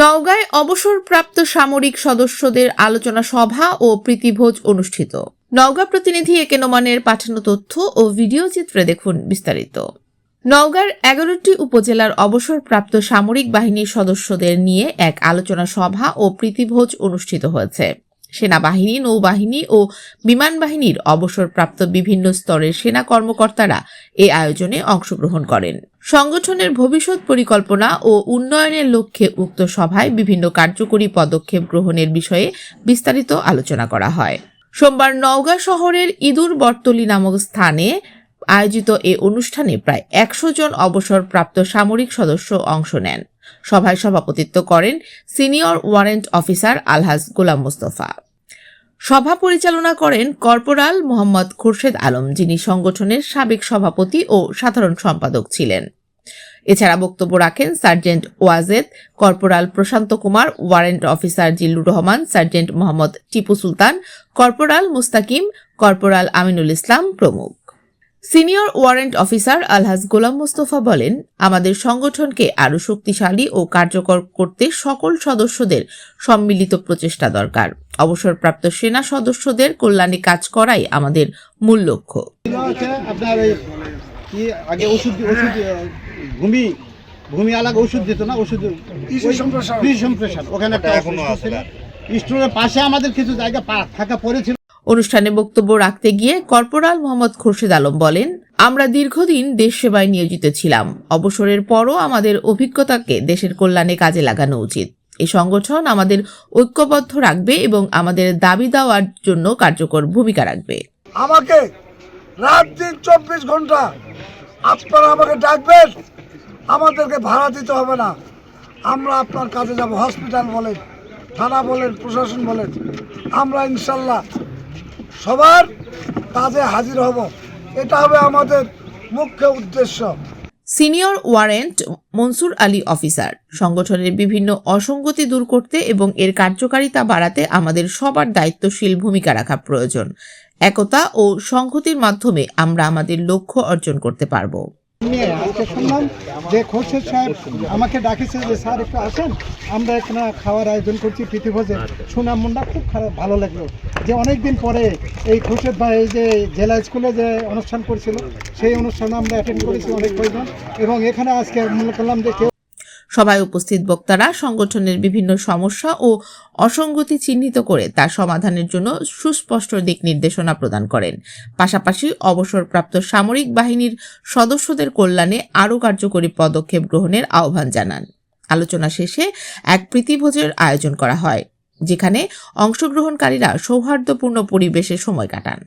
নওগাঁয় অবসরপ্রাপ্ত সামরিক সদস্যদের আলোচনা সভা ও প্রীতিভোজ অনুষ্ঠিত। নওগাঁ প্রতিনিধি একে নোমানের পাঠানো তথ্য ও ভিডিও চিত্রে দেখুন বিস্তারিত। নওগাঁর এগারোটি উপজেলার অবসরপ্রাপ্ত সামরিক বাহিনীর সদস্যদের নিয়ে এক আলোচনা সভা ও প্রীতিভোজ অনুষ্ঠিত হয়েছে। সেনাবাহিনী, নৌবাহিনী ও বিমান বাহিনীর অবসরপ্রাপ্ত বিভিন্ন স্তরের সেনা কর্মকর্তারা এই আয়োজনে অংশগ্রহণ করেন। সংগঠনের ভবিষ্যৎ পরিকল্পনা ও উন্নয়নের লক্ষ্যে উক্ত সভায় বিভিন্ন কার্যকরী পদক্ষেপ গ্রহণের বিষয়ে বিস্তারিত আলোচনা করা হয়। সোমবার নওগাঁ শহরের ইদুর বর্তলি নামক স্থানে আয়োজিত এ অনুষ্ঠানে প্রায় একশো জন অবসরপ্রাপ্ত সামরিক সদস্য অংশ নেন। সভায় সভাপতিত্ব করেন senior warrant officer Alhaj Golam Mostafa. সভা পরিচালনা করেন কর্পোরাল মোহাম্মদ খোরশেদ আলম, যিনি সংগঠনের সাবেক সভাপতি ও সাধারণ সম্পাদক ছিলেন। এছাড়া বক্তব্য রাখেন sergeant Wajed, corporal Prashanta Kumar, warrant officer Zillur Rahman, sergeant Mohammad Tipu Sultan, corporal Mustakim, corporal Aminul Islam প্রমুখ। Senior warrant officer Alhaj Golam Mostafa বলেন আমাদের সংগঠনকে আরও শক্তিশালী ও কার্যকর করতে সকল সদস্যদের সম্মিলিত প্রচেষ্টা দরকার। অবসরপ্রাপ্ত সেনা সদস্যদের কল্যাণে কাজ করাই আমাদের মূল লক্ষ্য। আপনার আগে ওষুধ ওষুধ ভূমি ভূমি আলাদা ওষুধ দিত না ওষুধ সম্প্রসারণ। ওখানে একটা স্টোরের পাশে আমাদের কিছু জায়গা ফাঁকা পড়েছিল। অনুষ্ঠানে বক্তব্য রাখতে গিয়ে কর্পোরাল মোহাম্মদ খুরশেদ আলম বলেন, আমরা দীর্ঘদিন দেশ সেবায় নিয়োজিত ছিলাম। অবসরের পরও আমাদের অভিজ্ঞতাকে দেশের কল্যাণে কাজে লাগানো উচিত। এই সংগঠন আমাদের ঐক্যবদ্ধ রাখবে এবং আমাদের দাবি দেওয়ার জন্য কার্যকর ভূমিকা রাখবে। আমাকে রাত দিন চব্বিশ ঘণ্টা আপনারা আমাকে ডাকবেন, আমাদেরকে ভাড়া দিতে হবে না। আমরা আপনার কাছে যাব। হসপিটাল বলেন, থানা বলেন, প্রশাসন বলেন। আমরা ইনশাল্লাহ সবার কাজে হাজির হব। এটা হবে আমাদের মুখ্য উদ্দেশ্য। Senior warrant Monsur Ali officer. সংগঠনের বিভিন্ন অসঙ্গতি দূর করতে এবং এর কার্যকারিতা বাড়াতে আমাদের সবার দায়িত্বশীল ভূমিকা রাখা প্রয়োজন। একতা ও সংহতির মাধ্যমে আমরা আমাদের লক্ষ্য অর্জন করতে পারব। নিয়ে আজকে শুনলাম যে খোরশেদ সাহেব আমাকে ডাকেছে যে, স্যার, একটু আসেন। আমরা এখানে খাওয়ার আয়োজন করছি প্রীতিভোজে সুনাম মুন্ডা, খুব খারাপ, ভালো লাগল। যে অনেক দিন পরে এই খোরশেদ ভাই যে জেলা স্কুলে যে অনুষ্ঠান করছিল, সেই অনুষ্ঠানে আমরা অ্যাটেন্ড করেছি অনেক কয়েকজন এবং এখানে আজকে মনে করলাম যে কেউ সভায় উপস্থিত বক্তারা সংগঠনের বিভিন্ন সমস্যা ও অসঙ্গতি চিহ্নিত করে তার সমাধানের জন্য সুস্পষ্ট দিক নির্দেশনা প্রদান করেন। পাশাপাশি অবসরপ্রাপ্ত সামরিক বাহিনীর সদস্যদের কল্যাণে আরও কার্যকরী পদক্ষেপ গ্রহণের আহ্বান জানান। আলোচনা শেষে এক প্রীতিভোজের আয়োজন করা হয়, যেখানে অংশগ্রহণকারীরা সৌহার্দ্যপূর্ণ পরিবেশে সময় কাটান।